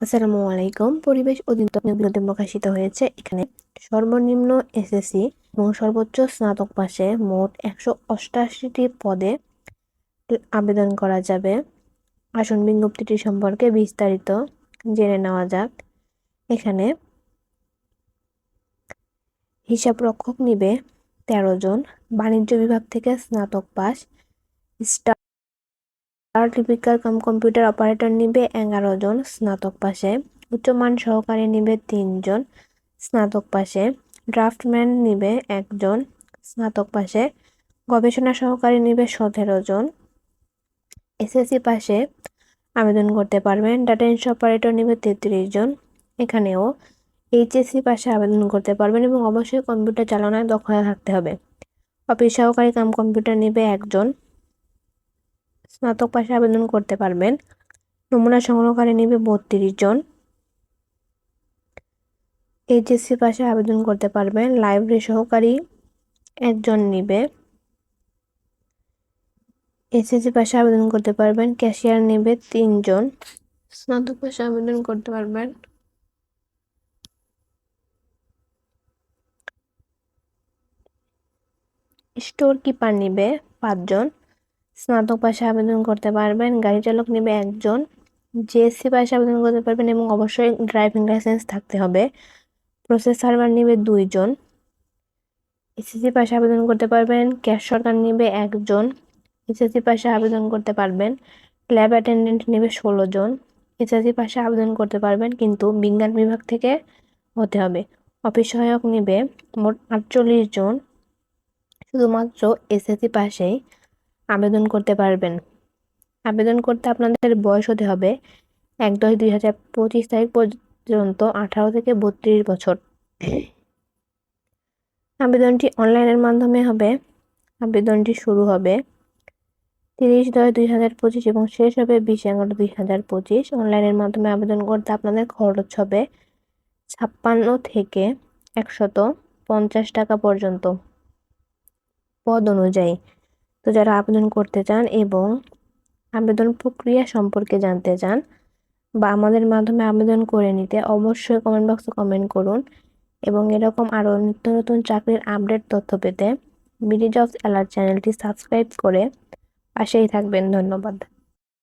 আসসালামু আলাইকুম পরিবেশ অধিদপ্তর বিরুদ্ধে প্রকাশিত হয়েছে। এখানে সর্বনিম্ন এসএসসি এবং সর্বোচ্চ স্নাতক পাশে মোট একশো অষ্টাশিটি পদে আবেদন করা যাবে। আসন বিজ্ঞপ্তিটি সম্পর্কে বিস্তারিত জেনে নেওয়া যাক। এখানে হিসাব রক্ষক নিবে তেরো জন। বাণিজ্য বিভাগ থেকে স্নাতক পাস। স্টার টিপিক্যাল কাম কম্পিউটার অপারেটর নিবে এগারো জন স্নাতক পাশে। উচ্চমান সহকারী নিবে তিনজন স্নাতক পাশে। ড্রাফটম্যান নিবে একজন স্নাতক পাশে। গবেষণা সহকারী নিবে সতেরো জন। এসএসসি পাশে আবেদন করতে পারবেন। ডাটা এন্ট্রি অপারেটর নিবে তেত্রিশ জন। এখানেও এইচএসসি পাশে আবেদন করতে পারবেন এবং অবশ্যই কম্পিউটার চালানোয় দক্ষতা থাকতে হবে। অফিস সহকারী কাম কম্পিউটার নিবে একজন স্নাতক পাশে আবেদন করতে পারবেন। নমুনা সংগ্রহকারী নিবে বত্রিশ জন। এইচএসসি পাশে আবেদন করতে পারবেন। লাইব্রেরি সহকারী একজন নিবে। এসএসসি পাশে আবেদন করতে পারবেন। ক্যাশিয়ার নেবে তিনজন স্নাতক পাশে আবেদন করতে পারবেন। স্টোর কিপার নিবে পাঁচজন স্নাতক পাশে আবেদন করতে পারবেন। গাড়ি চালক নেবে একজন। জিএসসি পাশে আবেদন করতে পারবেন এবং অবশ্যই ড্রাইভিং লাইসেন্স থাকতে হবে। প্রসেস সার্ভার নেবে দুইজন। এসএসসি পাশে আবেদন করতে পারবেন। ক্যাশ সরকার নেবে একজন। এসএসসি পাশে আবেদন করতে পারবেন। ল্যাব অ্যাটেন্ডেন্ট নেবে ষোলো জন এসএসসি পাশে আবেদন করতে পারবেন, কিন্তু বিজ্ঞান বিভাগ থেকে হতে হবে। অফিস সহায়ক নেবে মোট আটচল্লিশ জন। শুধুমাত্র এসএসসি পাশেই আবেদন করতে পারবেন। আবেদন করতে আপনাদের বয়স হতে হবে এক দশ দুই হাজার পঁচিশ তারিখ পর্যন্ত আঠারো থেকে বত্রিশ বছর। আবেদনটি অনলাইনের মাধ্যমে হবে। আবেদনটি শুরু হবে তিরিশ দশ দুই হাজার পঁচিশ এবং শেষ হবে বিশ এগারো দুই হাজার পঁচিশ। অনলাইনের মাধ্যমে আবেদন করতে আপনাদের খরচ হবে ছাপ্পান্ন থেকে একশত পঞ্চাশ টাকা পর্যন্ত। পদ অনুযায়ী তো যারা আবেদন করতে চান এবং আবেদন প্রক্রিয়া সম্পর্কে জানতে চান বা আমাদের মাধ্যমে আবেদন করে নিতে অবশ্যই কমেন্ট বক্সে কমেন্ট করুন এবং এরকম আরও নিত্য নতুন চাকরির আপডেট তথ্য পেতে বিডি জবস অ্যালার্ট চ্যানেলটি সাবস্ক্রাইব করে পাশেই থাকবেন। ধন্যবাদ।